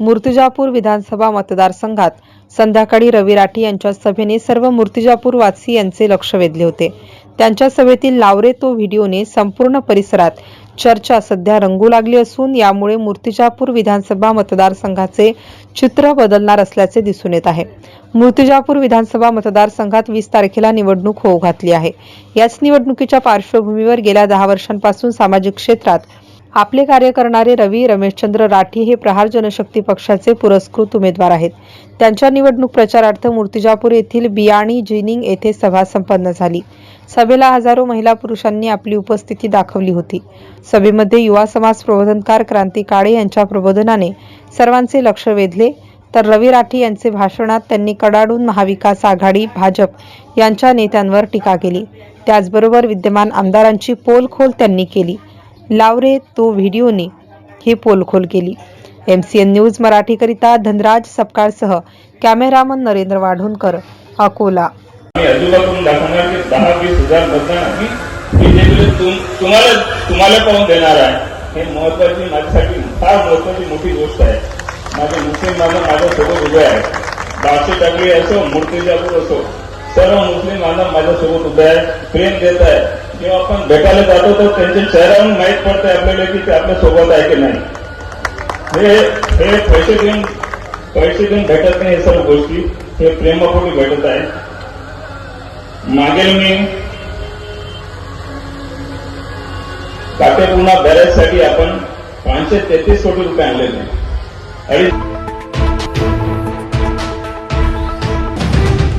मूर्तिजापूर विधानसभा मतदारसंघात संध्याकाळी रवी राठी यांच्या सभेने सर्व मूर्तिजापूर वासी यांचे लक्ष वेधले होते. त्यांच्या सभेतील लावरे तो व्हिडिओने संपूर्ण परिसरात चर्चा सध्या रंगू लागली असून यामुळे मूर्तिजापूर विधानसभा मतदारसंघाचे चित्र बदलणार असल्याचे दिसून येत आहे. मूर्तिजापूर विधानसभा मतदारसंघात वीस तारखेला निवडणूक होऊ घातली आहे. याच निवडणुकीच्या पार्श्वभूमीवर गेल्या दहा वर्षांपासून सामाजिक क्षेत्रात आपले कार्य करणारे रवी रमेशचंद्र राठी हे प्रहार जनशक्ती पक्षाचे पुरस्कृत उमेदवार आहेत. त्यांच्या निवडणूक प्रचारार्थ मूर्तिजापूर येथील बियाणी जिनिंग येथे सभा संपन्न झाली. सभेला हजारो महिला पुरुषांनी आपली उपस्थिती दाखवली होती. सभेमध्ये युवा समाज प्रबोधनकार क्रांती काळे यांच्या प्रबोधनाने सर्वांचे लक्ष वेधले. तर रवी राठी यांचे भाषणात त्यांनी कडाडून महाविकास आघाडी भाजप यांच्या नेत्यांवर टीका केली. त्याचबरोबर विद्यमान आमदारांची पोलखोल त्यांनी केली. लावरे तो व्हिडिओने ही पोलखोल केली. एम सी एन न्यूज मराठीकरिता धनराज सपकाळसह कॅमेरामन नरेंद्र वाढोणकर अकोला. दहा वीस हजार मतदान तुम्हाला तुम्हाला पाहून देणार आहे हे महत्वाची माझ्यासाठी फार महत्वाची मोठी गोष्ट आहे. माझे मुस्लिम बांधव माझ्यासोबत उभे आहेत. बाळशी टाकळी असो मूर्तिजापूर असो सर्व मुस्लिम बांधव माझ्यासोबत उभे आहेत. प्रेम देत आहे किंवा आपण भेटायला जातो तर त्यांच्या चेहऱ्यावरून माहीत पडते आपल्याला की ते आपल्यासोबत आहे की नाही. हे हे पैसे देऊन पैसे देऊन भेटत नाही हे सर्व गोष्टी. हे प्रेमापोटी भेटत आहे. मागेल मी काटेपूर्णा बॅरेजसाठी आपण पाचशे तेहतीस कोटी रुपये आणलेले. अडीच